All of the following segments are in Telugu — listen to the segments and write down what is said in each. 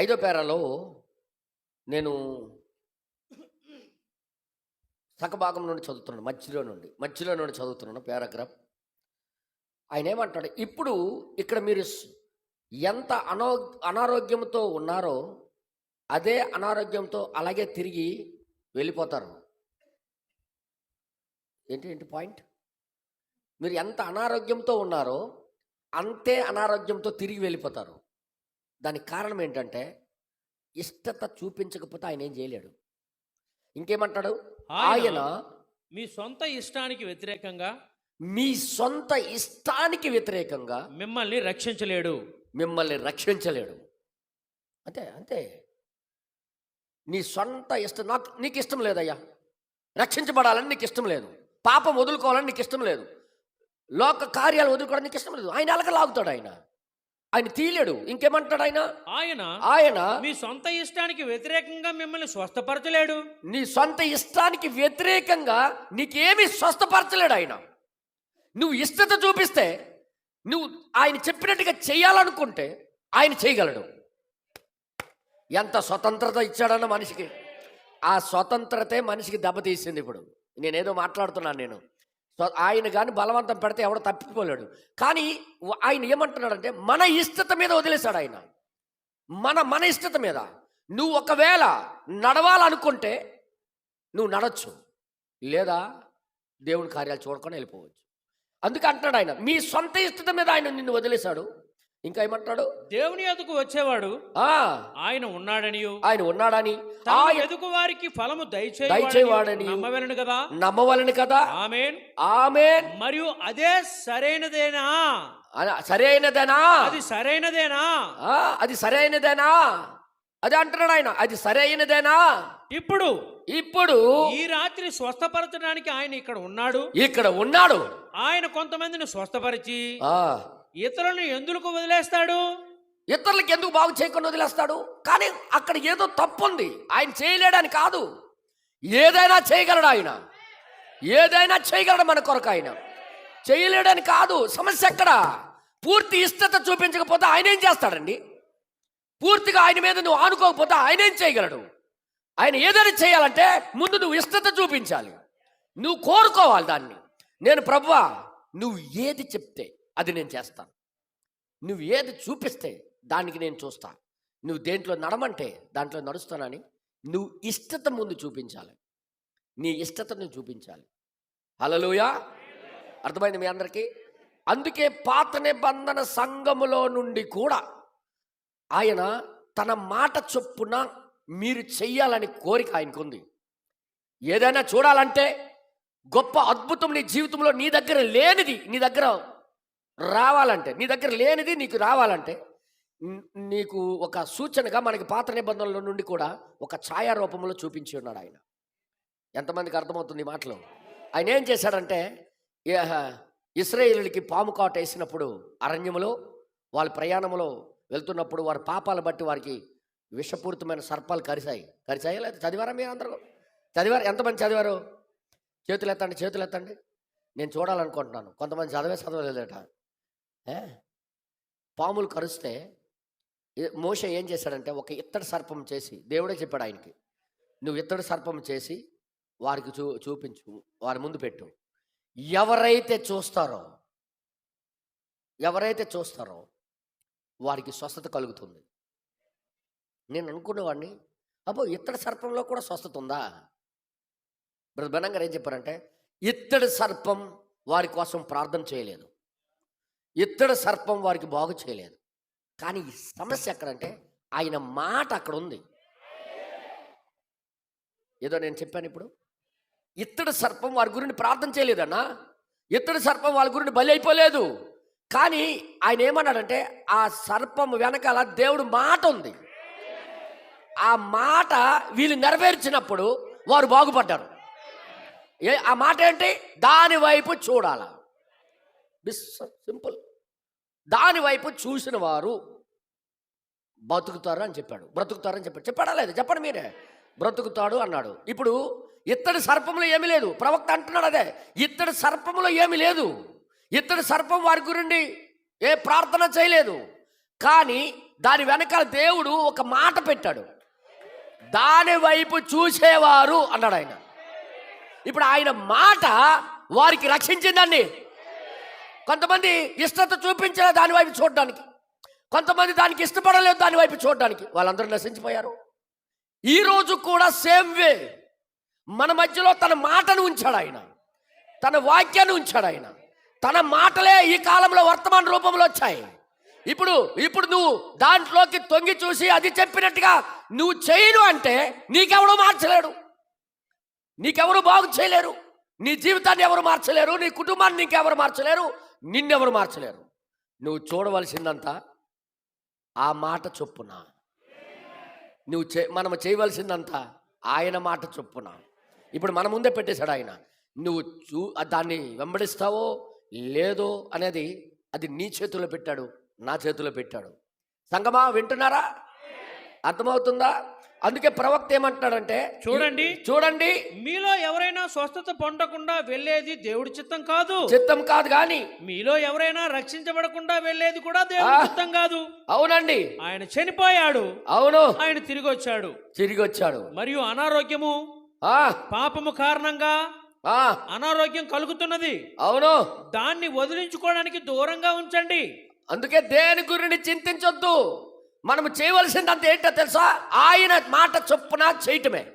ఐదో పేరాలో నేను సగభాగం నుండి చదువుతున్నాను మధ్యలో నుండి. మధ్యలో నుండి చదువుతున్నాను పారాగ్రాఫ్. ఆయన ఏమంటాడు ఇప్పుడు ఇక్కడ మీరు ఎంత అనో అనారోగ్యంతో ఉన్నారో అదే అనారోగ్యంతో అలాగే తిరిగి వెళ్ళిపోతారు. ఏంటి ఏంటి పాయింట్? మీరు ఎంత అనారోగ్యంతో ఉన్నారో అంతే అనారోగ్యంతో తిరిగి వెళ్ళిపోతారు. దానికి కారణం ఏంటంటే ఇష్టత చూపించకపోతే ఆయన ఏం చేయలేడు. ఇంకేమంటాడు? ఆయన మీ సొంత ఇష్టానికి వ్యతిరేకంగా మీ సొంత ఇష్టానికి వ్యతిరేకంగా మిమ్మల్ని రక్షించలేడు. మిమ్మల్ని రక్షించలేడు. అంతే అంతే. నీ సొంత ఇష్టం నాకు నీకు ఇష్టం లేదయ్యా. రక్షించబడాలని నీకు ఇష్టం లేదు. పాపం వదులుకోవాలని నీకు ఇష్టం లేదు. లోక కార్యాలు వదులుకోవడానికి నీకు ఇష్టం లేదు. ఆయన అలక లాగుతాడు ఆయన. ఆయన తీయలేడు ఇంకేమంటాడు ఆయన ఆయన ఆయన మీ సొంత ఇష్టానికి వ్యతిరేకంగా మిమ్మల్ని స్వస్థపరచలేడు. నీ సొంత ఇష్టానికి వ్యతిరేకంగా నీకేమీ స్వస్థపరచలేడు ఆయన నువ్వు ఇష్టత చూపిస్తే నువ్వు ఆయన చెప్పినట్టుగా చేయాలనుకుంటే ఆయన చేయగలడు. ఎంత స్వతంత్రత ఇచ్చాడన్న మనిషికి? ఆ స్వతంత్రతే మనిషికి దెబ్బతీసింది ఇప్పుడు. నేనేదో మాట్లాడుతున్నాను నేను. ఆయన కానీ బలవంతం పెడితే ఎవడో తప్పిపోలేడు. కానీ ఆయన ఏమంటున్నాడంటే మన ఇష్టత మీద వదిలేశాడు ఆయన. మన మన ఇష్టత మీద. నువ్వు ఒకవేళ నడవాలనుకుంటే నువ్వు నడచ్చు. లేదా దేవుని కార్యాలు చూడకుండా వెళ్ళిపోవచ్చు. అందుకే అంటున్నాడు ఆయన మీ సొంత ఇష్టత మీద ఆయన నిన్ను వదిలేశాడు. ఇంకా ఏమంటాడు దేవుని ఎదుకు వచ్చేవాడు ఆ. ఆయన ఉన్నాడనియు. ఆయన ఉన్నాడని. ఎదుగు వారికి ఫలము దయచేయవాడని నమ్మవలను కదా? నమ్మవలని కదా? ఆమేన్. ఆమె మరియు అదే సరైనదేనా? సరైనదేనా? అది సరైనదేనా? ఆ, అది సరైనదేనా? అది అంటున్నాడు ఆయన. అది సరైనదేనా? ఇప్పుడు ఇప్పుడు ఈ రాత్రి స్వస్థపరచడానికి ఆయన ఇక్కడ ఉన్నాడు. ఇక్కడ ఉన్నాడు. ఆయన కొంతమందిని స్వస్థపరిచి ఆ. ఇతరులను ఎందుకు వదిలేస్తాడు? ఇతరులకి ఎందుకు బాగు చేయకుండా వదిలేస్తాడు? కానీ అక్కడ ఏదో తప్పు ఉంది ఆయన చేయలేడని కాదు. ఏదైనా చేయగలడు ఆయన. ఏదైనా చేయగలడు మన కొరకు ఆయన. చేయలేడని కాదు. సమస్య ఎక్కడ? పూర్తి ఇష్టత చూపించకపోతే ఆయన ఏం చేస్తాడండి? పూర్తిగా ఆయన మీద నువ్వు ఆనుకోకపోతే ఆయన ఏం చేయగలడు? ఆయన ఏదైనా చేయాలంటే ముందు నువ్వు ఇష్టత చూపించాలి. నువ్వు కోరుకోవాలి దాన్ని. నేను ప్రభువా నువ్వు ఏది చెప్తే అది నేను చేస్తాను. నువ్వు ఏది చూపిస్తే దానికి నేను చూస్తాను నువ్వు దేంట్లో నడమంటే దాంట్లో నడుస్తానని నువ్వు ఇష్టత ముందు చూపించాలి. నీ ఇష్టతను చూపించాలి. హలలుయా అర్థమైంది మీ అందరికీ? అందుకే పాత నిబంధన సంఘములో నుండి కూడా ఆయన తన మాట చొప్పున మీరు చెయ్యాలని కోరిక ఆయనకుంది. ఏదైనా చూడాలంటే గొప్ప అద్భుతం నీ జీవితంలో నీ దగ్గర లేనిది నీ దగ్గర రావాలంటే నీ దగ్గర లేనిది నీకు రావాలంటే నీకు ఒక సూచనగా మనకి పాత నిబంధనల నుండి కూడా ఒక ఛాయా రూపంలో చూపించి ఉన్నాడు ఆయన. ఎంతమందికి అర్థమవుతుంది ఈ మాటలు? ఆయన ఏం చేశాడంటే ఏ- పాము కాట వేసినప్పుడు అరణ్యములో వాళ్ళ ప్రయాణంలో వెళ్తున్నప్పుడు వారి పాపాలు బట్టి వారికి విషపూరితమైన సర్పాలు కరిశాయి. కరిశాయి లేదా చదివారా మీరు అందరూ? చదివారు? ఎంతమంది చదివారు? చేతులు ఎత్తండి చేతులు ఎత్తండి నేను చూడాలనుకుంటున్నాను. కొంతమంది చదివే చదవలేదట. పాములు కరుస్తే మోష ఏం చేశాడంటే ఒక ఇత్తడి సర్పం చేసి దేవుడే చెప్పాడు ఆయనకి నువ్వు ఇత్తడి సర్పం చేసి వారికి చూ చూపించు వారి ముందు పెట్టు. ఎవరైతే చూస్తారో ఎవరైతే చూస్తారో వారికి స్వస్థత కలుగుతుంది. నేను అనుకునేవాడిని అబ్బో ఇత్తడి సర్పంలో కూడా స్వస్థత ఉందా? బ్రదర్ బెనం ఏం చెప్పారంటే ఇత్తడి సర్పం వారి కోసం ప్రార్థన చేయలేదు. ఇత్తడి సర్పం వారికి బాగు చేయలేదు. కానీ ఈ సమస్య ఎక్కడంటే ఆయన మాట అక్కడ ఉంది. ఏదో నేను చెప్పాను ఇప్పుడు. ఇత్తడి సర్పం వారి గురిని ప్రార్థన చేయలేదన్నా? ఇత్తడి సర్పం వాళ్ళ గురిని బలి అయిపోలేదు. కానీ ఆయన ఏమన్నాడంటే ఆ సర్పం వెనకాల దేవుడు మాట ఉంది. ఆ మాట వీళ్ళు నెరవేర్చినప్పుడు వారు బాగుపడ్డారు. ఏ ఆ మాట ఏంటి? దాని వైపు చూడాలా. బిస్ సింపుల్. దాని వైపు చూసిన వారు బతుకుతారు అని చెప్పాడు. బ్రతుకుతారని చెప్పాడు. చెప్పాడా లేదు? చెప్పండి మీరే. బ్రతుకుతాడు అన్నాడు. ఇప్పుడు ఇత్తడి సర్పంలో ఏమీ లేదు. ప్రవక్త అంటున్నాడు అదే. ఇత్తడి సర్పంలో ఏమీ లేదు. ఇత్తడి సర్పం వారి గురించి ఏ ప్రార్థన చేయలేదు. కానీ దాని వెనకాల దేవుడు ఒక మాట పెట్టాడు. దాని వైపు చూసేవారు అన్నాడు ఆయన. ఇప్పుడు ఆయన మాట వారికి రక్షించిందండి. కొంతమంది ఇష్టత చూపించిన దాని వైపు చూడడానికి కొంతమంది దానికి ఇష్టపడలేదు దాని వైపు చూడడానికి వాళ్ళందరూ నశించిపోయారు. ఈరోజు కూడా సేమ్ వే. మన మధ్యలో తన మాటను ఉంచాడు ఆయన తన వాక్యాన్ని ఉంచాడు ఆయన. తన మాటలే ఈ కాలంలో వర్తమాన రూపంలో వచ్చాయి. ఇప్పుడు ఇప్పుడు నువ్వు దాంట్లోకి తొంగి చూసి అది చెప్పినట్టుగా నువ్వు చేయను అంటే నీకెవడూ మార్చలేడు. నీకెవరు బాగు చేయలేరు. నీ జీవితాన్ని ఎవరు మార్చలేరు. నీ కుటుంబాన్ని నీకెవరు మార్చలేరు. నిన్నెవరు మార్చలేరు. నువ్వు చూడవలసిందంతా ఆ మాట చొప్పున. నువ్వు చే మనం చేయవలసిందంతా ఆయన మాట చొప్పున. ఇప్పుడు మన ముందే పెట్టేశాడు ఆయన. నువ్వు చూ దాన్ని వెంబడిస్తావో లేదో అనేది అది నీ చేతిలో పెట్టాడు నా చేతిలో పెట్టాడు. సంగమా వింటున్నారా? అర్థమవుతుందా? అందుకే ప్రవక్త ఏమంటున్నాడంటే చూడండి. చూడండి. మీలో ఎవరైనా స్వస్థత పొందకుండా వెళ్ళేది దేవుడి చిత్తం కాదు. చిత్తం కాదు కానీ మీలో ఎవరైనా రక్షించబడకుండా వెళ్ళేది కూడా దేవుడి. చిత్తం కాదు. అవునండి. ఆయన చనిపోయాడు. అవును. ఆయన తిరిగి వచ్చాడు తిరిగి వచ్చాడు మరియు అనారోగ్యము ఆ. పాపము కారణంగా ఆ. అనారోగ్యం కలుగుతున్నది. అవును. దాన్ని వదిలించుకోవడానికి దూరంగా ఉంచండి. అందుకే దేని గురించి చింతించొద్దు. మనము చేయవలసిందంత ఏంటో తెలుసా? ఆయన మాట చొప్పున చేయటమే.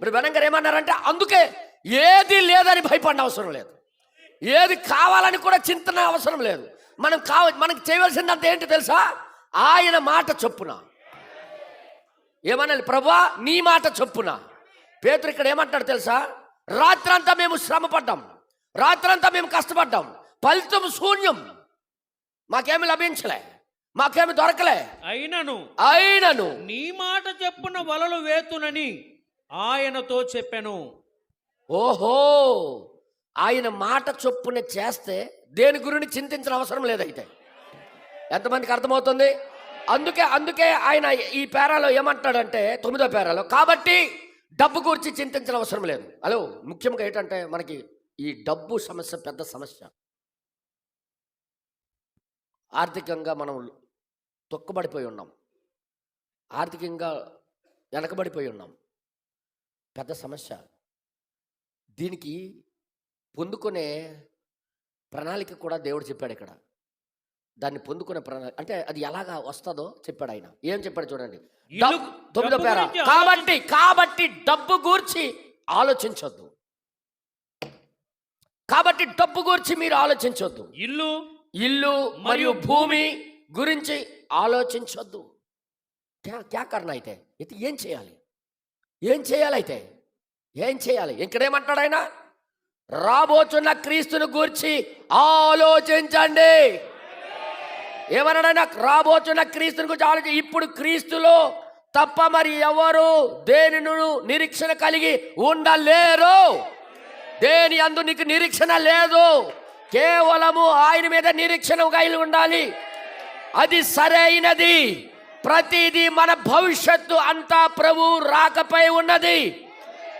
మరి వెనంగారు ఏమన్నారంటే అందుకే ఏది లేదని భయపడిన అవసరం లేదు. ఏది కావాలని కూడా చింతన అవసరం లేదు. మనం కావ చేయవలసింది చేయవలసిందంత ఏంటి తెలుసా? ఆయన మాట చొప్పున. ఏమనాలి ప్రభా నీ మాట చొప్పున. పేతురు ఇక్కడ ఏమంటాడు తెలుసా? రాత్రంతా మేము శ్రమ పడ్డాం రాత్రంతా మేము కష్టపడ్డాం. ఫలితం శూన్యం. మాకేమి లభించలే. మాకేమి దొరకలే. అయినను. అయినను. నీ మాట చెప్పున వలలు వేతునని ఆయనతో చెప్పాను. ఓహో! ఆయన మాట చొప్పున చేస్తే దేని గురించి చింతించిన అవసరం లేదైతే. ఎంతమందికి అర్థమవుతుంది? అందుకే అందుకే ఆయన ఈ పేరాలో ఏమంటాడంటే తొమ్మిదో పేరాలో కాబట్టి డబ్బు గురించి చింతించిన అవసరం లేదు. హలో ముఖ్యంగా ఏంటంటే మనకి ఈ డబ్బు సమస్య పెద్ద సమస్య. ఆర్థికంగా మనం తొక్కబడిపోయి ఉన్నాం. ఆర్థికంగా వెనకబడిపోయి ఉన్నాం. పెద్ద సమస్య. దీనికి పొందుకునే ప్రణాళిక కూడా దేవుడు చెప్పాడు ఇక్కడ. దాన్ని పొందుకునే ప్రణాళిక అంటే అది ఎలాగా వస్తుందో చెప్పాడు ఆయన. ఏం చెప్పాడు చూడండి. తొమ్మిదో పేర? కాబట్టి కాబట్టి డబ్బు గూర్చి ఆలోచించొద్దు. కాబట్టి డబ్బు గురించి మీరు ఆలోచించొద్దు. ఇల్లు ఇల్లు మరియు భూమి గురించి ఆలోచించొద్దు. క్యా క్యా కర్ణ అయితే? అయితే ఏం చేయాలి? ఏం చేయాలి అయితే? ఏం చేయాలి? ఇక్కడేమంటాడు ఆయన. రాబోతున్న క్రీస్తుని గూర్చి ఆలోచించండి. ఏమన్నాడైనా రాబోతున్న క్రీస్తుని గురించి ఆలోచి ఇప్పుడు క్రీస్తులో తప్ప మరి ఎవరు దేని నిరీక్షణ కలిగి ఉండలేరు. దేని అందు నీకు నిరీక్షణ లేదు. కేవలము ఆయన మీద నిరీక్షణ కలిగి ఉండాలి. అది సరైనది. ప్రతిదీ మన భవిష్యత్తు అంతా ప్రభు రాకపై ఉన్నది.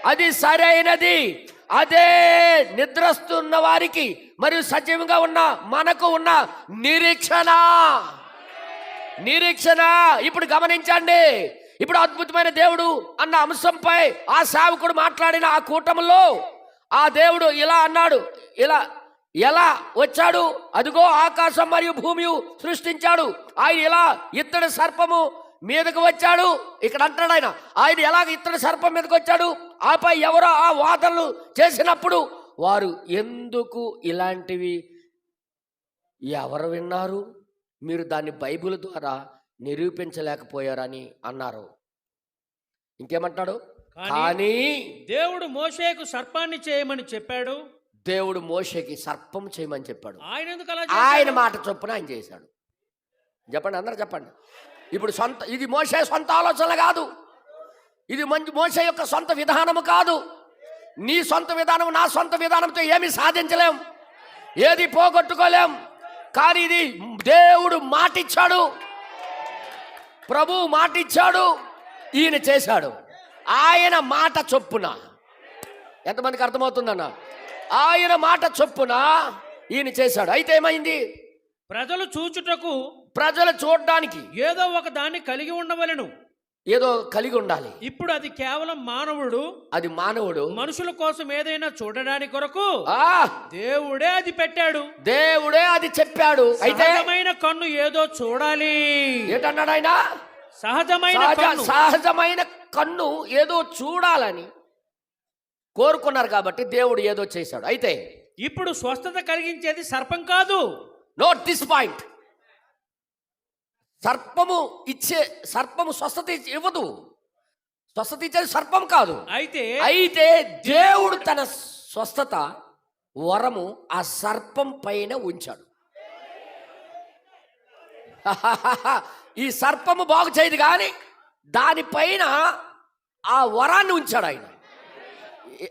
అది సరైనది. అదే నిద్రస్తున్న వారికి మరియు సజీవంగా ఉన్న మనకు ఉన్న నిరీక్షణ. నిరీక్షణ. ఇప్పుడు గమనించండి. ఇప్పుడు అద్భుతమైన దేవుడు అన్న అంశంపై ఆ సేవకుడు మాట్లాడిన ఆ కూటములో ఆ దేవుడు ఇలా అన్నాడు. ఇలా ఎలా వచ్చాడు? అదిగో ఆకాశం మరియు భూమి సృష్టించాడు. ఆయన ఇలా ఇత్తడి సర్పము మీదకు వచ్చాడు? ఇక్కడ అంటాడు ఆయన ఆయన ఎలాగ ఇత్తడి సర్పం మీదకి వచ్చాడు? ఆపై ఎవరో ఆ వాదనలు చేసినప్పుడు వారు ఎందుకు ఇలాంటివి? ఎవరు విన్నారు? మీరు దాన్ని బైబిల్ ద్వారా నిరూపించలేకపోయారని అన్నారు. ఇంకేమంటాడు? కానీ కానీ దేవుడు మోషేకు సర్పాన్ని చేయమని చెప్పాడు. దేవుడు మోషేకి సర్పం చేయమని చెప్పాడు. ఆయన ఎందుకు అలా ఆయన? మాట చొప్పున ఆయన చేశాడు. చెప్పండి అందరు చెప్పండి. ఇప్పుడు సొంత ఇది మోసే సొంత ఆలోచన కాదు. ఇది మంచి మోసే యొక్క సొంత విధానము కాదు. నీ సొంత విధానం నా సొంత విధానంతో ఏమీ సాధించలేం. ఏది పోగొట్టుకోలేం. కానీ ఇది దేవుడు మాటిచ్చాడు. ప్రభు మాటిచ్చాడు. ఈయన చేశాడు. ఆయన మాట చొప్పున. ఎంతమందికి అర్థమవుతుందన్న? ఆయన మాట చొప్పున ఈయన చేశాడు. అయితే ఏమైంది? ప్రజలు చూచుటకు ప్రజలు చూడడానికి ఏదో ఒక దాన్ని కలిగి ఉండవలెను. ఏదో కలిగి ఉండాలి. ఇప్పుడు అది కేవలం మానవుడు అది మానవుడు. మనుషుల కోసం ఏదైనా చూడడానికి కొరకు ఆ! దేవుడే అది పెట్టాడు. దేవుడే అది చెప్పాడు. అయితే సహజమైన కన్ను ఏదో చూడాలి. ఏంటన్నాడు ఆయన? సహజమైన కన్ను. సహజమైన కన్ను ఏదో చూడాలని కోరుకున్నారు కాబట్టి దేవుడు ఏదో చేశాడు. అయితే ఇప్పుడు స్వస్థత కలిగించేది సర్పం కాదు. నోట్ దిస్ పాయింట్ సర్పము ఇచ్చే సర్పము స్వస్థత ఇవ్వదు. స్వస్థత ఇచ్చేది సర్పం కాదు. అయితే అయితే దేవుడు తన స్వస్థత వరము ఆ సర్పం పైన ఉంచాడు. ఈ సర్పము బాగు చేయదు కానీ దానిపైన ఆ వరాన్ని ఉంచాడు ఆయన.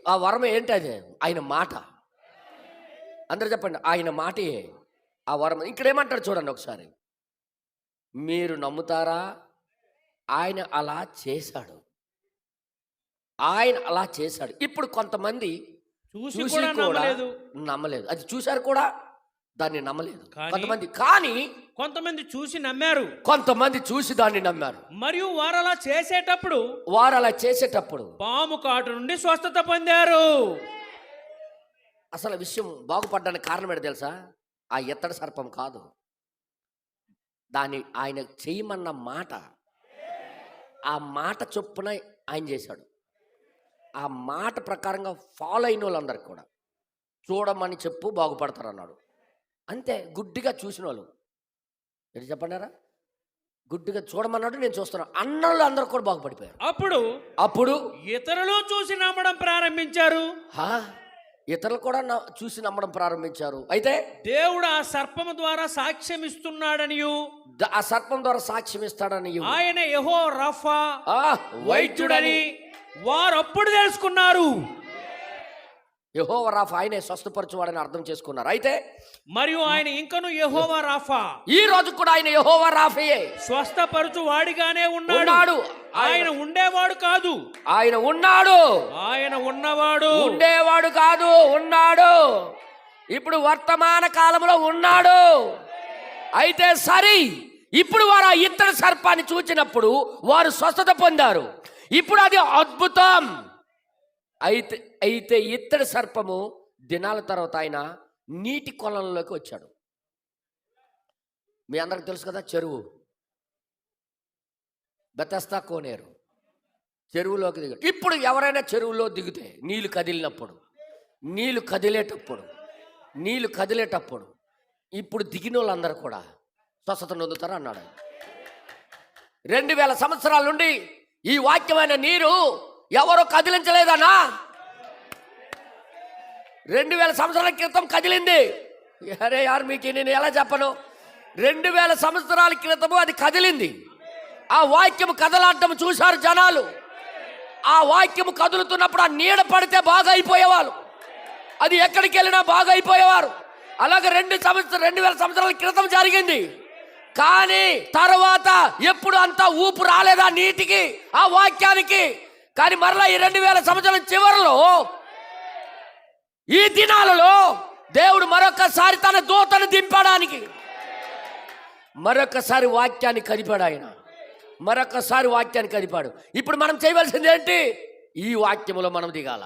ఆ వరం ఏంటది ఆయన మాట. అందరు చెప్పండి ఆయన మాటే ఆ వరం ఇక్కడ ఏమంటాడు చూడండి ఒకసారి. మీరు నమ్ముతారా? ఆయన అలా చేశాడు. ఆయన అలా చేశాడు. ఇప్పుడు కొంతమంది చూసి కూడా నమ్మలేదు. అది చూశారు కూడా? దాన్ని నమ్మలేదు. కొంతమంది కానీ కొంతమంది చూసి నమ్మారు. కొంతమంది చూసి దాన్ని నమ్మారు. మరియు వారు అలా చేసేటప్పుడు వారు అలా చేసేటప్పుడు పాము కాటు నుండి స్వస్థత పొందారు. అసలు విషయం బాగుపడడానికి కారణం ఏంటో తెలుసా? ఆ ఎత్తడి సర్పం కాదు. దాన్ని ఆయన చేయమన్న మాట ఆ మాట చొప్పున ఆయన చేశాడు. ఆ మాట ప్రకారంగా ఫాలో అయిన వాళ్ళందరికీ కూడా చూడమని చెప్పు బాగుపడతారు అన్నాడు అంతే గుడ్డిగా చూసిన వాళ్ళు ఏంటి చెప్పండారా? గుడ్డిగా చూడమన్నాడు నేను చూస్తున్నాను అన్నోళ్ళు అందరూ కూడా బాగుపడిపోయారు. అప్పుడు అప్పుడు ఇతరులు చూసి నమ్మడం ప్రారంభించారు. హా? ఇతరులు కూడా చూసి నమ్మడం ప్రారంభించారు. అయితే దేవుడు ఆ సర్పము ద్వారా సాక్ష్యం ఇస్తున్నాడనియు ద- ఆ సర్పం ద్వారా సాక్ష్యం ఇస్తాడని. ఆయన యహో రఫా వైద్యుడని వారు అప్పుడు తెలుసుకున్నారు. యెహోవా రాఫా ఆయనే స్వస్థపరచువాడని అర్థం చేసుకున్నారు. అయితే మరియు ఆయన ఇంకను యహోవా రాఫా. ఈ రోజు కూడా ఆయన యెహోవా రాఫయే. స్వస్థపరచు వాడిగానే ఉన్నాడు. ఆయన ఉండేవాడు కాదు. ఆయన ఉన్నాడు. ఆయన ఉన్నవాడు. ఉండేవాడు కాదు. ఉన్నాడు. ఇప్పుడు వర్తమాన కాలంలో ఉన్నాడు. అయితే సరి ఇప్పుడు వారు ఆ ఇత్తడి సర్పాన్ని చూచినప్పుడు వారు స్వస్థత పొందారు. ఇప్పుడు అది అద్భుతం. అయితే అయితే ఇత్తడి సర్పము దినాల తర్వాత ఆయన నీటి కొలంలోకి వచ్చాడు. మీ అందరికి తెలుసు కదా చెరువు. బెతస్తా కోనేరు. చెరువులోకి దిగ ఇప్పుడు ఎవరైనా చెరువులో దిగితే నీళ్ళు కదిలినప్పుడు నీళ్ళు కదిలేటప్పుడు నీళ్ళు కదిలేటప్పుడు ఇప్పుడు దిగిన వాళ్ళందరూ కూడా స్వస్థత నొందుతారు అన్నాడు. రెండు వేల సంవత్సరాల నుండి ఈ వాక్యమైన నీరు ఎవరో కదిలించలేదన్నా? రెండు వేల సంవత్సరాల క్రితం కదిలింది. అరే యారు మీకు నేను ఎలా చెప్పను? రెండు వేల సంవత్సరాల క్రితము అది కదిలింది. ఆ వాక్యము కదలాడటం చూశారు జనాలు. ఆ వాక్యము కదులుతున్నప్పుడు ఆ నీడ పడితే బాగా అయిపోయేవాళ్ళు అది ఎక్కడికి వెళ్ళినా బాగా అయిపోయేవారు అలాగే రెండు సంవత్సరం రెండు వేల సంవత్సరాల క్రితం జరిగింది. కానీ తర్వాత ఎప్పుడు అంత ఊపు రాలేదా నీటికి ఆ వాక్యానికి? కానీ మరలా ఈ రెండు వేల సంవత్సరాల చివరిలో ఈ దినాలలో దేవుడు మరొకసారి తన దూతను దింపడానికి మరొకసారి వాక్యాన్ని కదిపాడు ఆయన. మరొకసారి వాక్యాన్ని కదిపాడు ఇప్పుడు మనం చేయవలసింది ఏంటి? ఈ వాక్యములో మనం దిగాల?